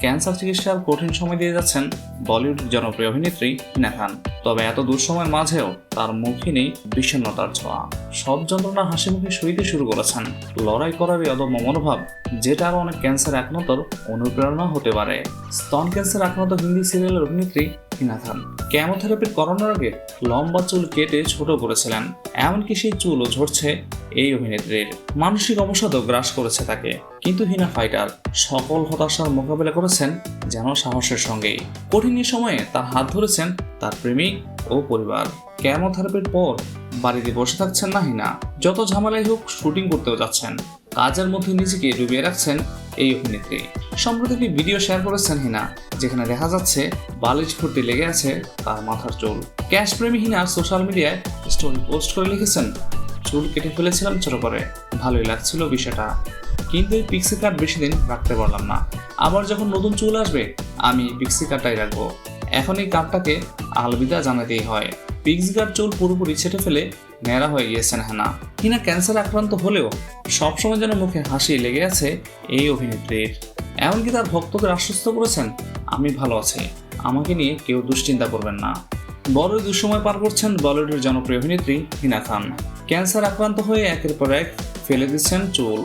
Cancer চিকিৎসার কঠিন সময় দিয়ে যাচ্ছেন বলিউড জনপ্রিয় অভিনেত্রী হিনা খান তবে এত দুঃসময়ের মাঝেও তার মুখে নেই বিষণ্নতার ছোঁয়া। সব যন্ত্রণা হাসি মুখে শুরু করেছেন। লড়াই করারই অদম্য মনোভাব যেটা আরও অনেক ক্যান্সার আক্রান্তর অনুপ্রেরণা হতে পারে। স্তন ক্যান্সার আক্রান্ত হিন্দি সিরিয়ালের অভিনেত্রী হিনা খান কেমোথেরাপির করানোর আগে লম্বা চুল কেটে ছোট করেছিলেন, এমনকি সেই চুলও ঝরছে এই অভিনেত্রীর। মানসিক অবসাদও গ্রাস করেছে তাকে। কিন্তু হিনা ফাইটার সকল হতাশার মোকাবেলা করেছেন যেন সাহসের সঙ্গেই। কঠিন সময়ে তার হাত ধরেছেন তার প্রেমিক ও পরিবার। কেমোথেরাপির পর বাড়িতে বসে থাকছেন না হিনা। যত ঝামেলাই হোক শুটিং করতেও যাচ্ছেন। কাজের মধ্যে নিজেকে ডুবিয়ে রাখছেন এই অভিনেত্রী। সম্প্রতি একটি ভিডিও শেয়ার করেছেন হিনা, যেখানে দেখা যাচ্ছে বালিশ ফুটতে লেগে আছে তার মাথার চুল। ক্যাশ প্রেমী হিনা সোশ্যাল মিডিয়ায় স্টোরি পোস্ট করে লিখেছেন, চুল কেটে ফেলেছিলাম ছোট করে, ভালোই লাগছিল বিষয়টা। কিন্তু এই পিক্সি কার্ড বেশি দিন রাখতে পারলাম না। আবার যখন নতুন চুল আসবে, আমি পিক্সি কার্ডটাই রাখব। এখন এই কার্ডটাকে আলবিদা জানাতেই হয়। পিক্সি কার্ড চুল পুরোপুরি ছেটে ফেলে ন্যাড়া হয়ে গিয়েছেন হানা। হিনা ক্যান্সার আক্রান্ত হলেও সবসময় যেন মুখে হাসি লেগে আছে এই অভিনেত্রীর। এমনকি তার ভক্তদের আশ্বস্ত করেছেন, আমি ভালো আছি। আমাকে নিয়ে কেউ দুশ্চিন্তা করবেন না। বড়ই দুঃসময় পার করছেন বলিউডের জনপ্রিয় অভিনেত্রী হিনা খান। ক্যান্সার আক্রান্ত হয়ে একের পর এক ফেলে দিচ্ছেন চুল।